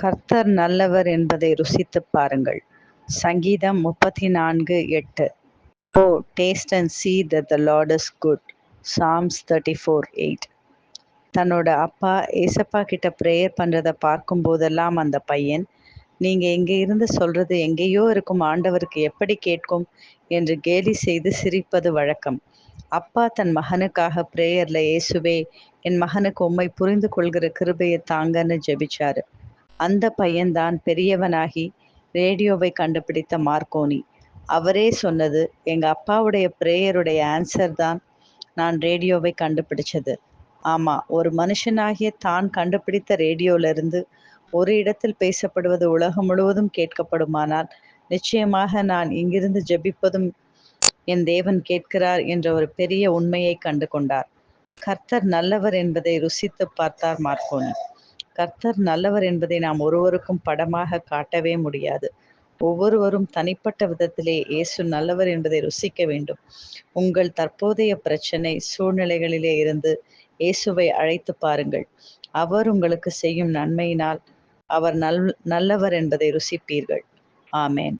கர்த்தர் நல்லவர் என்பதை ருசித்துப் பாருங்கள். சங்கீதம் முப்பத்தி நான்கு எட்டு. ஓ taste and see the the Lord is good Psalms thirty four eight தன்னோட அப்பா ஏசப்பா கிட்ட ப்ரேயர் பண்ணுறதை பார்க்கும் போதெல்லாம் அந்த பையன் நீங்கள் எங்கே இருந்து சொல்கிறது எங்கேயோ இருக்கும் ஆண்டவருக்கு எப்படி கேட்கும்? என்று கேலி செய்து சிரிப்பது வழக்கம். அப்பா தன் மகனுக்காக ப்ரேயரில் இயேசுவே என் மகனுக்கு உம்மை புரிந்து கொள்கிற கிருபையை தாங்கன்னு ஜெபிச்சாரு. அந்த பையன்தான் பெரியவனாகி ரேடியோவை கண்டுபிடித்த மார்க்கோனி. அவரே சொன்னது எங்கள் அப்பாவுடைய ப்ரேயருடைய ஆன்சர் தான் நான் ரேடியோவை கண்டுபிடிச்சது. ஆமாம் ஒரு மனுஷனாகிய தான் கண்டுபிடித்த ரேடியோவிலிருந்து ஒரு இடத்தில் பேசப்படுவது உலகம் முழுவதும் கேட்கப்படுமானால் நிச்சயமாக நான் இங்கிருந்து ஜெபிப்பதும் என் தேவன் கேட்கிறார் என்ற ஒரு பெரிய உண்மையை கண்டு கொண்டார் கர்த்தர் நல்லவர் என்பதை ருசித்து பார்த்தார் மார்க்கோனி. கர்த்தர் நல்லவர் என்பதை நாம் ஒருவருக்கும் படமாக காட்டவே முடியாது. ஒவ்வொருவரும் தனிப்பட்ட விதத்திலே இயேசு நல்லவர் என்பதை ருசிக்க வேண்டும். உங்கள் தற்போதைய பிரச்சனை சூழ்நிலைகளிலே இருந்து இயேசுவை அழைத்து பாருங்கள். அவர் உங்களுக்கு செய்யும் நன்மையினால் அவர் நல் நல்லவர் என்பதை ருசிப்பீர்கள். ஆமேன்.